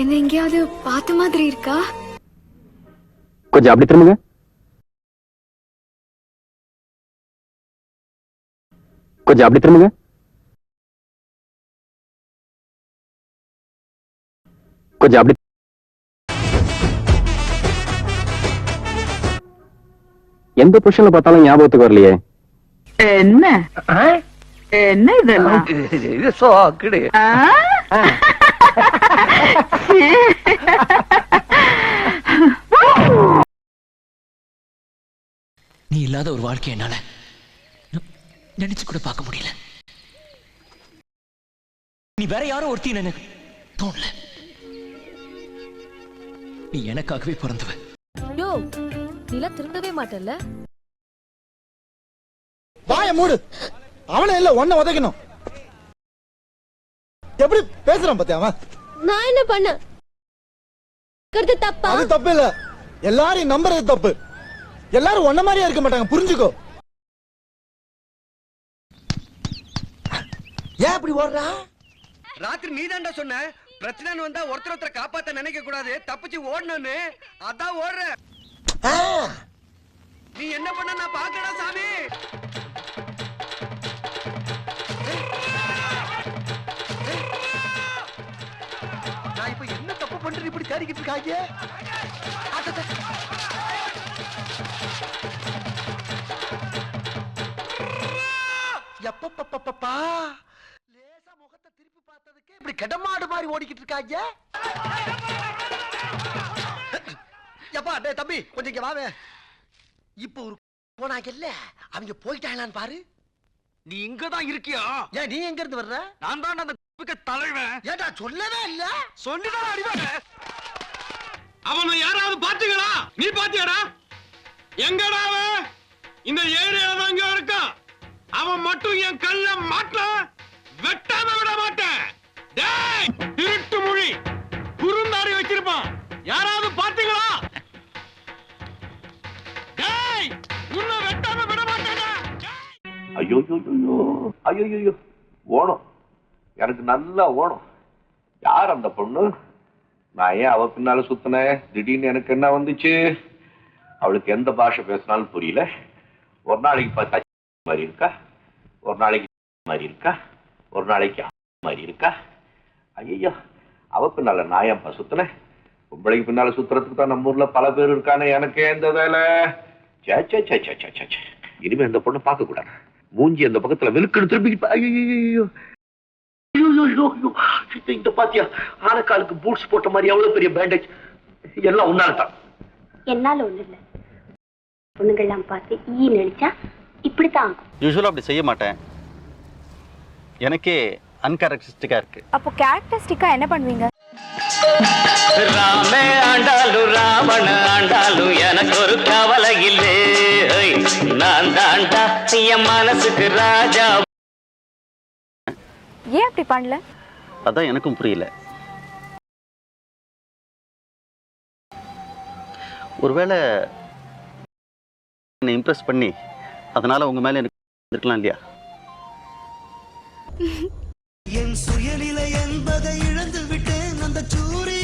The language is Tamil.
என்ன எங்கேயாவது பார்த்த மாதிரி இருக்கா? கொஞ்சம் அப்படி திரும்புங்க. கொஞ்சம் அப்படி திரும்புங்க. கொஞ்சம் அப்படி எந்த பொசிஷன்ல பார்த்தாலும் ஞாபகத்துக்கு வரலையே. என்ன? என்ன இதெல்லாம்? இது சோக்குடு. நீ இல்லாத ஒரு வாழ்க்கை என்னால நினைச்சு கூட பார்க்க முடியல. நீ வேற யாரோ ஒருத்தி எனக்கு தோணல. நீ எனக்காகவே பிறந்தவ. யோ நீலாம் திருந்தவே மாட்டல்ல? வாய மூடு. அவனை இல்ல ஒன்ன உதைக்கணும். எப்படி பேசுறான் பாத்தியா அவன்? நான் என்ன பண்ண? கருத்து தப்பா? அது தப்பு இல்ல எல்லாரையும் நம்புறது தப்பு. எல்லாரும் ஒன்ன மாதிரியா இருக்க மாட்டாங்க. புரிஞ்சுக்கோ. ஏன் இப்படி ஓடுறா? ராத்திரி நீ தான்டா சொன்ன. பிரச்சனை வந்தா ஒருத்தர் ஒருத்தர் காப்பாத்த நினைக்க கூடாது. தப்பிச்சு ஓடணும்னு. அதான் ஓடுற. நீ என்ன பண்ண? நான் பாக்கடா சாமி. தேடிக்கிட்டு இருக்காங்க. எப்பப்பப்பப்பா லேசா முகத்தை திருப்பி பார்த்ததுக்கு இப்படி கெடமாடு மாதிரி ஓடிக்கிட்டு இருக்காங்க. எப்பா டேய் தம்பி கொஞ்சம் இங்க வாவே. இப்போ ஒரு போனாங்கல்ல அவங்க போயிட்டாங்களான்னு பாரு. நீ இங்க தான் இருக்கியா? ஏன் நீ எங்க இருந்து வர்ற? நான் தான் அந்த தலைவன். ஏடா சொல்லவே இல்ல. சொல்லிதான் அறிவாங்க அவனை யாராவது பாத்தீங்களா நீ பாத்தியாடா எங்கடா இந்த ஏரியால தான் இங்க இருக்கான் அவன் மட்டும் என் கல்ல மாட்ட வெட்டாம விட மாட்டேன். டேய் திருட்டு மொழி. குறுந்தாடி வச்சிருப்பான். யாராவது பாத்தீங்களா டேய் உன்னை வெட்டாம விட மாட்டேடா. ஐயோ ஐயோ ஐயோ ஓணும். எனக்கு நல்லா ஓணும். யார் அந்த பொண்ணு? நான் ஏன் அவ பின்னால சுத்தினேன் திடீர்னு எனக்கு என்ன வந்துச்சு? அவளுக்கு எந்த பாஷை பேசினாலும் புரியல. ஒரு நாளைக்கு பார்த்தா மாதிரி இருக்கா? ஒரு நாளைக்கு மாதிரி இருக்கா? ஒரு நாளைக்கு மாதிரி இருக்கா? ஐயோ அவ பின்னால நான் ஏன்பா சுத்தினேன் பொம்பளைக்கு பின்னால சுத்துறதுக்கு தான் நம்ம ஊர்ல பல பேர் இருக்கானே எனக்கு எந்த வேலை. சே சே சே சே சே சே சே. இனிமே இந்த பொண்ணை பார்க்க கூடாது மூஞ்சி அந்த பக்கத்துல வெளுக்குன்னு திருப்பி ஐயோ இந்த பாத்தியா ஆனக்காலுக்கு பூட்ஸ் போட்ட மாதிரி எவ்வளவு பெரிய பேண்டேஜ் எல்லாம் உன்னால்தான். என்னால ஒண்ணு இல்ல. பொண்ணுங்கள்லாம் பார்த்து ஈ நடிச்சா இப்படித்தான் ஆகும். யூஸ்வலாக அப்படி செய்ய மாட்டேன். எனக்கே அன்கேரக்டரிஸ்டிக்காக இருக்கு. அப்போ கேரக்டரிஸ்டிக்கா என்ன பண்ணுவீங்க? ராமே ஆண்டாலும் ராவண ஆண்டாலும் எனக்கு ஒரு கவலை இல்லை. நான் தாண்டா என் மனசுக்கு ராஜா ஏன் அப்படி பண்ணல? அதான் எனக்கும் புரியல. ஒருவேளை என்னை இம்ப்ரெஸ் பண்ணி அதனால உங்க மேல எனக்கு இருக்கலாம் இல்லையா? என் சுயநிலை என்பதை இழந்து விட்டேன் அந்த சூரிய